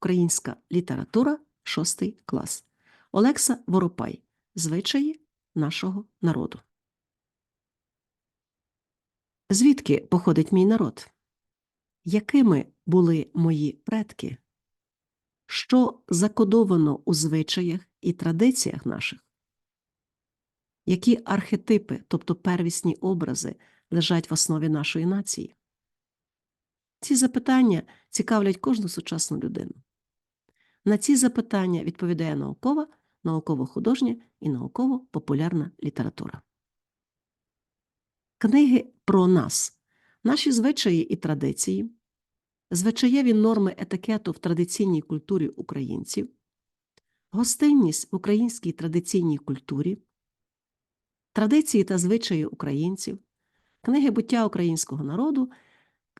Українська література, шостий клас. Олекса Воропай. Звичаї нашого народу. Звідки походить мій народ? Якими були мої предки? Що закодовано у звичаях і традиціях наших? Які архетипи, тобто первісні образи, лежать в основі нашої нації? Ці запитання цікавлять кожну сучасну людину. На ці запитання відповідає наукова, науково-художня і науково-популярна література. Книги про нас, наші звичаї і традиції, звичаєві норми етикету в традиційній культурі українців, гостинність в українській традиційній культурі, традиції та звичаї українців, книги буття українського народу,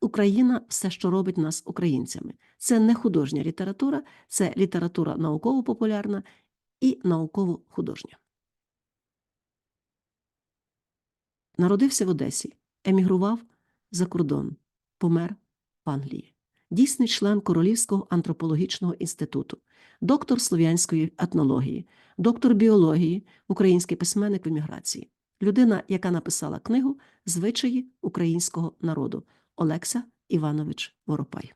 Україна все, що робить нас українцями. Це не художня література, це література науково-популярна і науково-художня. Народився в Одесі, емігрував за кордон, помер в Англії. Дійсний член Королівського антропологічного інституту, доктор слов'янської етнології, доктор біології, український письменник в еміграції, людина, яка написала книгу Звичаї українського народу Олекса Іванович Воропай.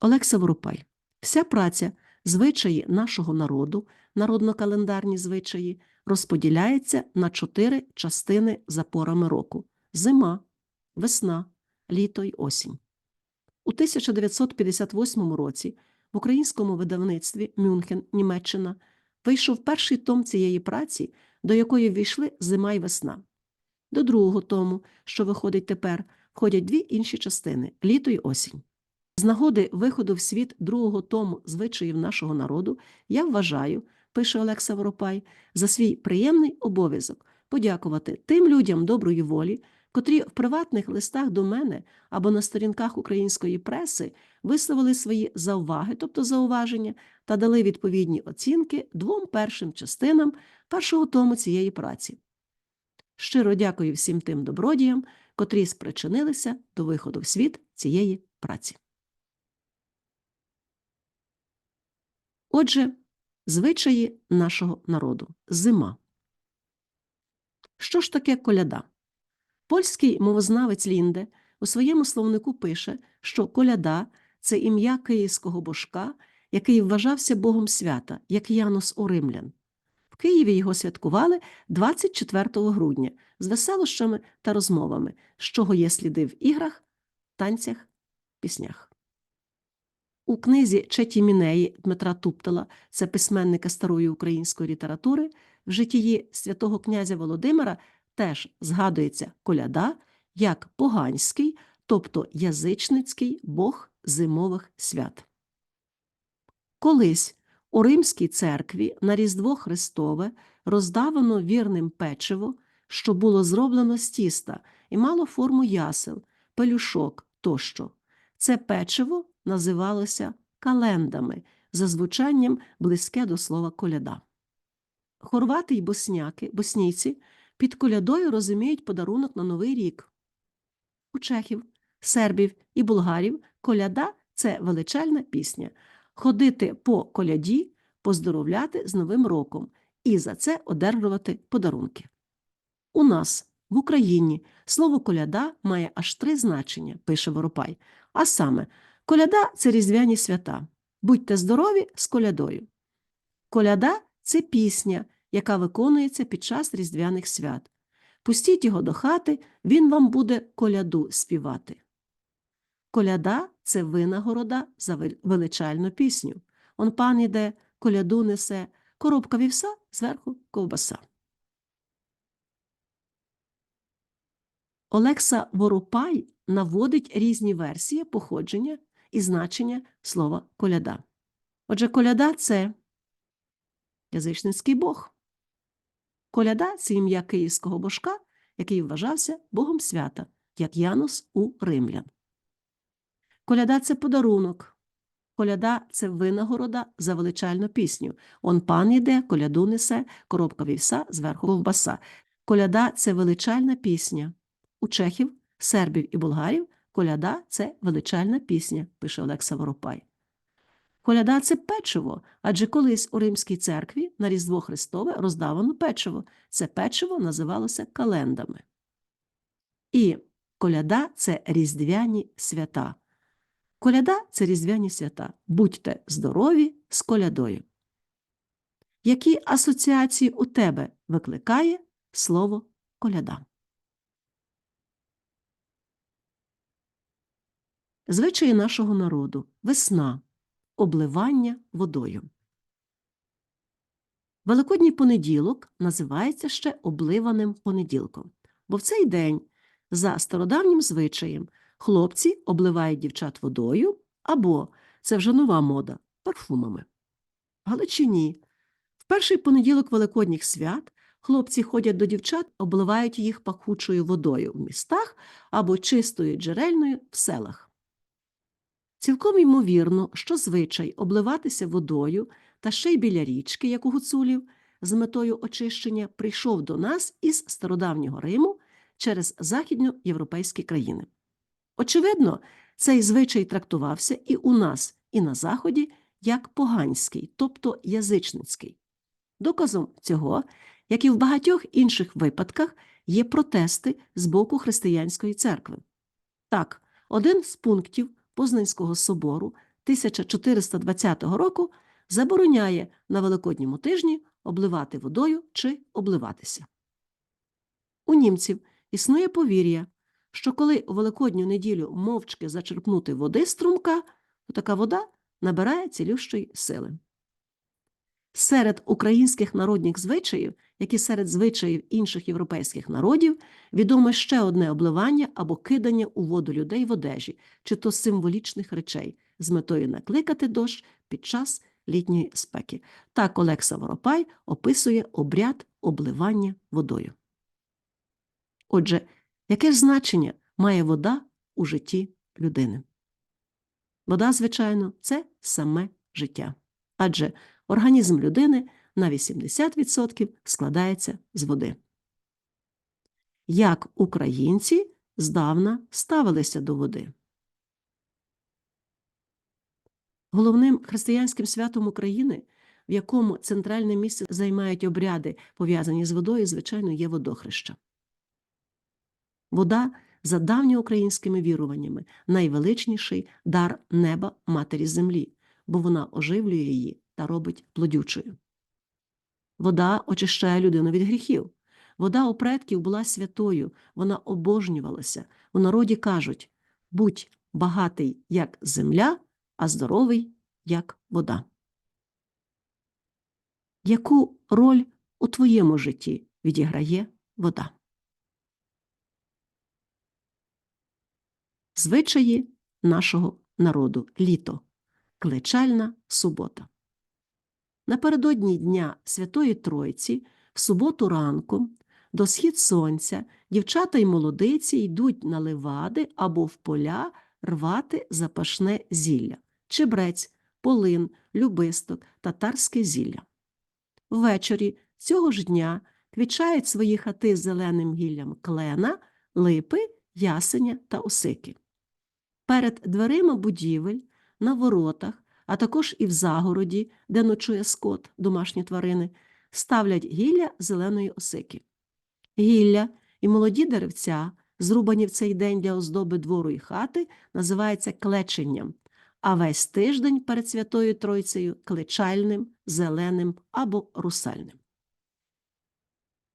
Олекса Воропай. Вся праця звичаї нашого народу, народно-календарні звичаї, розподіляється на чотири частини за порами року: зима, весна, літо й осінь. У 1958 році в українському видавництві Мюнхен, Німеччина, вийшов перший том цієї праці, до якої ввійшли зима й весна. До другого тому, що виходить тепер, входять дві інші частини літо й осінь. З нагоди виходу в світ другого тому звичаїв нашого народу я вважаю, пише Олекса Воропай, за свій приємний обов'язок подякувати тим людям доброї волі, котрі в приватних листах до мене або на сторінках української преси висловили свої зауваги, тобто зауваження, та дали відповідні оцінки двом першим частинам першого тому цієї праці. Щиро дякую всім тим добродіям, котрі спричинилися до виходу в світ цієї праці. Отже, звичаї нашого народу зима. Що ж таке коляда? Польський мовознавець Лінде у своєму словнику пише, що коляда це ім'я київського божка, який вважався богом свята, як Янус у римлян. В Києві його святкували 24 грудня з веселощами та розмовами, з чого є сліди в іграх, танцях, піснях. У книзі Четі Мінеї Дмитра Туптала, це письменника старої української літератури, в житті святого князя Володимира теж згадується коляда як поганський, тобто язичницький бог зимових свят. Колись у Римській церкві на Різдво Христове роздавано вірним печиво, що було зроблено з тіста і мало форму ясел, пелюшок тощо. Це печиво називалося календами за звучанням близьке до слова коляда. Хорвати й босняки, боснійці під колядою розуміють подарунок на Новий рік. У чехів, сербів і булгарів коляда це величальна пісня ходити по коляді, поздоровляти з Новим роком і за це одержувати подарунки. У нас в Україні слово коляда має аж три значення, пише Воропай. А саме, коляда це різдвяні свята. Будьте здорові з колядою. Коляда це пісня, яка виконується під час різдвяних свят. Пустіть його до хати, він вам буде коляду співати. Коляда це винагорода за величальну пісню. Он пан іде, коляду несе, коробка вівса, зверху ковбаса. Олекса Воропай наводить різні версії походження і значення слова коляда. Отже, коляда це язичницький бог. Коляда це ім'я київського божка, який вважався богом свята, як Янус у римлян. Коляда це подарунок. Коляда це винагорода за величальну пісню. Он пан іде, коляду несе, коробка вівса, зверху ковбаса. Коляда це величальна пісня. У чехів, сербів і болгарів Коляда це величальна пісня, пише Олекса Воропай. Коляда це печиво, адже колись у Римській церкві на Різдво Христове роздавано печиво. Це печиво називалося календами. І коляда це різдвяні свята. Коляда це різдвяні свята. Будьте здорові з колядою. Які асоціації у тебе викликає слово коляда? Звичаї нашого народу весна, обливання водою. Великодній понеділок називається ще обливаним понеділком, бо в цей день, за стародавнім звичаєм, хлопці обливають дівчат водою або це вже нова мода парфумами. В Галичині в перший понеділок великодніх свят хлопці ходять до дівчат, обливають їх пахучою водою в містах або чистою джерельною в селах. Цілком ймовірно, що звичай обливатися водою та ще й біля річки, як у гуцулів, з метою очищення прийшов до нас із стародавнього Риму через західноєвропейські країни. Очевидно, цей звичай трактувався і у нас, і на Заході як поганський, тобто язичницький. Доказом цього, як і в багатьох інших випадках, є протести з боку християнської церкви. Так, один з пунктів Познанського собору 1420 року забороняє на Великодньому тижні обливати водою чи обливатися. У німців існує повір'я, що коли у Великодню неділю мовчки зачерпнути води струмка, то така вода набирає цілющої сили. Серед українських народних звичаїв, як і серед звичаїв інших європейських народів, відоме ще одне обливання або кидання у воду людей в одежі, чи то символічних речей, з метою накликати дощ під час літньої спеки. Так Олекса Воропай описує обряд обливання водою. Отже, яке ж значення має вода у житті людини? Вода, звичайно, це саме життя. Адже організм людини на 80% складається з води. Як українці здавна ставилися до води? Головним християнським святом України, в якому центральне місце займають обряди, пов'язані з водою, звичайно, є водохреща. Вода за давньоукраїнськими віруваннями найвеличніший дар неба матері землі, бо вона оживлює її та робить плодючою. Вода очищає людину від гріхів. Вода у предків була святою, вона обожнювалася. У народі кажуть будь багатий, як земля, а здоровий, як вода. Яку роль у твоєму житті відіграє вода? Звичаї нашого народу літо клечальна субота. Напередодні Дня Святої Тройці, в суботу ранком, до схід сонця, дівчата й молодиці йдуть на левади або в поля рвати запашне зілля чебрець, полин, любисток, татарське зілля. Ввечері цього ж дня квічають свої хати з зеленим гіллям клена, липи, ясеня та осики. Перед дверима будівель, на воротах, а також і в загороді, де ночує скот, домашні тварини, ставлять гілля зеленої осики. Гілля і молоді деревця, зрубані в цей день для оздоби двору і хати, називаються клеченням, а весь тиждень перед Святою Тройцею кличальним, зеленим або русальним.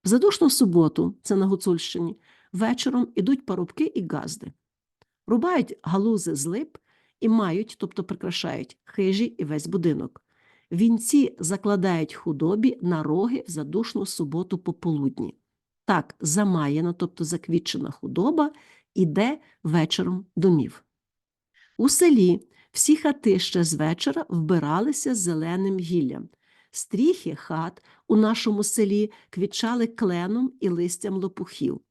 В задушну суботу, це на Гуцульщині, вечором ідуть парубки і газди. Рубають галузи з лип і мають, тобто прикрашають хижі і весь будинок. Вінці закладають худобі на роги в задушну суботу пополудні. Так, замаяна, тобто заквітчена худоба, іде вечором домів. У селі всі хати ще з вечора вбиралися зеленим гіллям. Стріхи хат у нашому селі квітчали кленом і листям лопухів.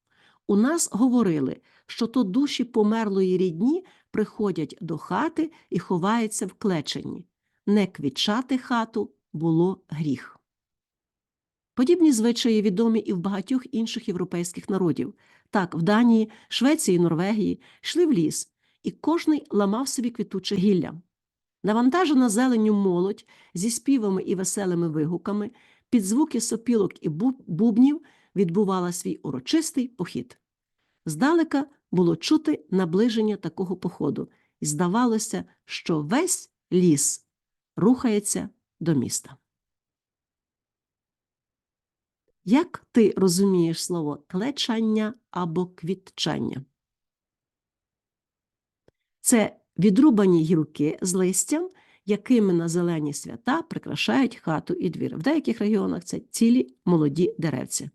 У нас говорили, що то душі померлої рідні приходять до хати і ховаються в клеченні. Не квітчати хату було гріх. Подібні звичаї відомі і в багатьох інших європейських народів. Так, в Данії, Швеції, Норвегії йшли в ліс і кожний ламав собі квітуче гілля. Навантажена зеленню молодь зі співами і веселими вигуками, під звуки сопілок і бубнів відбувала свій урочистий похід. Здалека було чути наближення такого походу, і здавалося, що весь ліс рухається до міста. Як ти розумієш слово клечання або квітчання? Це відрубані гілки з листям, якими на зелені свята прикрашають хату і двір. В деяких регіонах це цілі молоді деревця.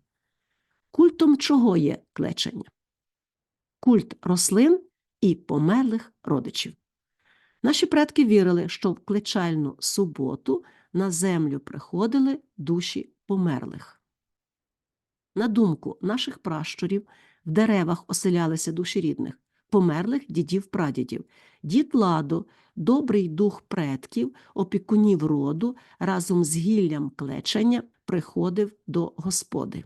Культом чого є клечення? Культ рослин і померлих родичів. Наші предки вірили, що в клечальну суботу на землю приходили душі померлих. На думку наших пращурів, в деревах оселялися душі рідних, померлих дідів-прадідів. Дід Ладо, добрий дух предків, опікунів роду, разом з гіллям клечення приходив до господи.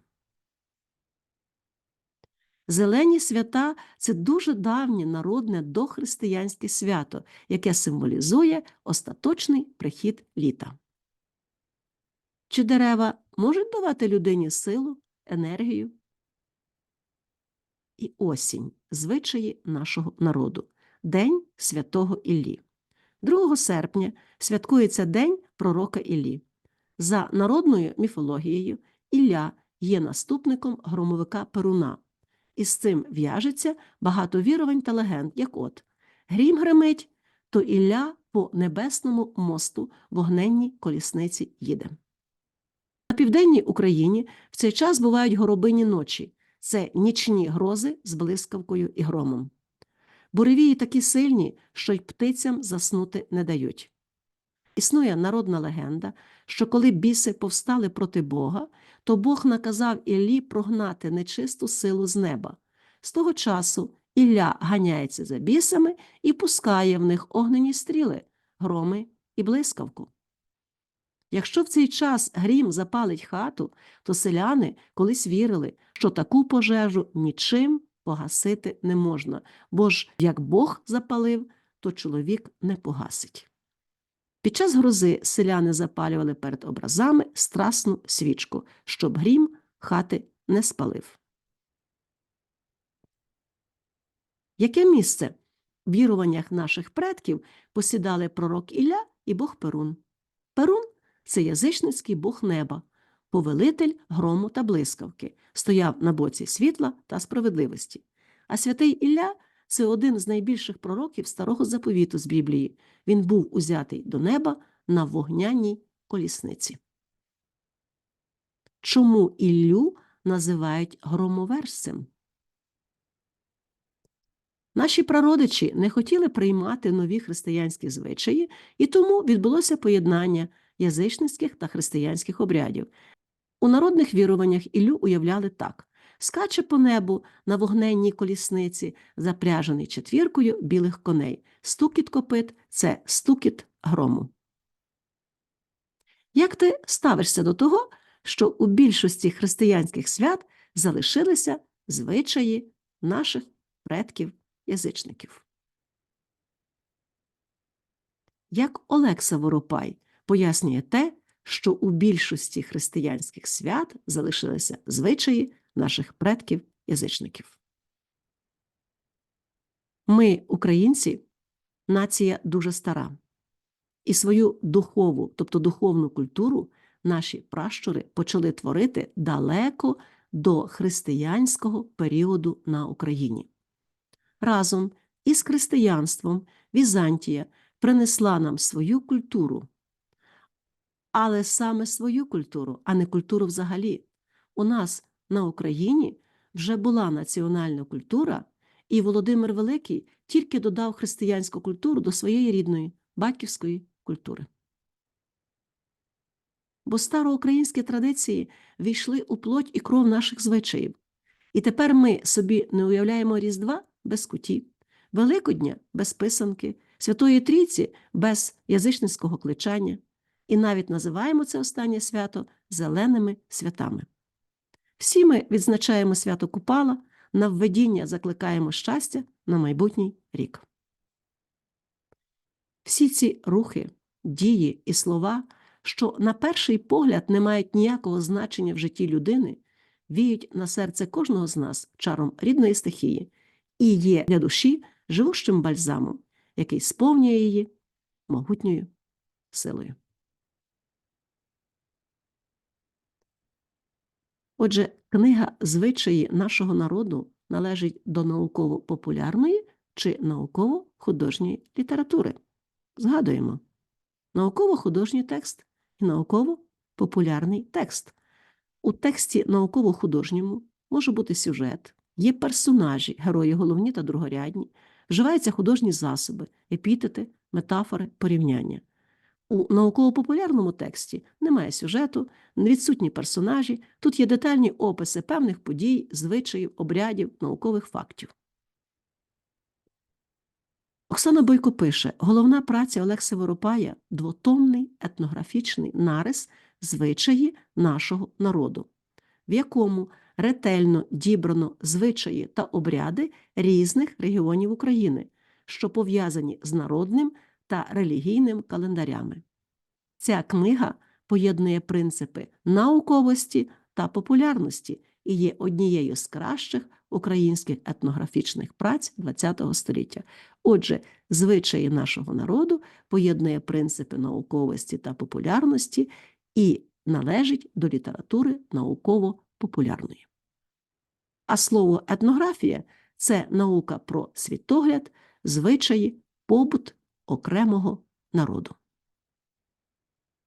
Зелені свята це дуже давнє народне дохристиянське свято, яке символізує остаточний прихід літа. Чи дерева можуть давати людині силу, енергію? І осінь звичаї нашого народу День святого Іллі. 2 серпня святкується День пророка Іллі. За народною міфологією, Ілля є наступником громовика Перуна. І з цим в'яжеться багато вірувань та легенд, як от грім гримить, то Ілля по небесному мосту вогненній колісниці їде. На південній Україні в цей час бувають горобині ночі це нічні грози з блискавкою і громом. Буревії такі сильні, що й птицям заснути не дають. Існує народна легенда, що коли біси повстали проти Бога, то Бог наказав Іллі прогнати нечисту силу з неба. З того часу Ілля ганяється за бісами і пускає в них огнені стріли, громи і блискавку. Якщо в цей час грім запалить хату, то селяни колись вірили, що таку пожежу нічим погасити не можна, бо ж як Бог запалив, то чоловік не погасить. Під час грози селяни запалювали перед образами страсну свічку, щоб грім хати не спалив. Яке місце в віруваннях наших предків посідали пророк Ілля і Бог Перун? Перун це язичницький бог неба, повелитель грому та блискавки, стояв на боці світла та справедливості. А святий Ілля це один з найбільших пророків старого заповіту з Біблії. Він був узятий до неба на вогняній колісниці. Чому Іллю називають громоверцем? Наші прародичі не хотіли приймати нові християнські звичаї, і тому відбулося поєднання язичницьких та християнських обрядів. У народних віруваннях Іллю уявляли так скаче по небу на вогненній колісниці, запряжений четвіркою білих коней. Стукіт копит це стукіт грому. Як ти ставишся до того, що у більшості християнських свят залишилися звичаї наших предків язичників? Як Олекса Воропай пояснює те, що у більшості християнських свят залишилися звичаї наших предків язичників. Ми, українці, нація дуже стара, і свою духову, тобто духовну культуру, наші пращури почали творити далеко до християнського періоду на Україні. Разом із християнством Візантія принесла нам свою культуру, але саме свою культуру, а не культуру взагалі. У нас на Україні вже була національна культура, і Володимир Великий тільки додав християнську культуру до своєї рідної батьківської культури. Бо староукраїнські традиції війшли у плоть і кров наших звичаїв. І тепер ми собі не уявляємо Різдва без куті, Великодня без писанки, Святої Трійці без язичницького кличання, і навіть називаємо це останнє свято зеленими святами. Всі ми відзначаємо свято Купала, на введіння закликаємо щастя на майбутній рік. Всі ці рухи, дії і слова, що на перший погляд не мають ніякого значення в житті людини, віють на серце кожного з нас чаром рідної стихії і є для душі живущим бальзамом, який сповнює її могутньою силою. Отже, книга звичаї нашого народу належить до науково-популярної чи науково-художньої літератури. Згадуємо науково-художній текст і науково-популярний текст. У тексті науково-художньому може бути сюжет, є персонажі, герої головні та другорядні, вживаються художні засоби, епітети, метафори, порівняння. У науково-популярному тексті немає сюжету, відсутні персонажі, тут є детальні описи певних подій, звичаїв, обрядів, наукових фактів. Оксана Бойко пише: головна праця Олекса Воропая двотомний етнографічний нарис звичаї нашого народу, в якому ретельно дібрано звичаї та обряди різних регіонів України, що пов'язані з народним та релігійним календарями. Ця книга поєднує принципи науковості та популярності і є однією з кращих українських етнографічних праць ХХ століття. Отже, звичаї нашого народу поєднує принципи науковості та популярності і належить до літератури науково-популярної. А слово етнографія це наука про світогляд, звичаї, побут окремого народу.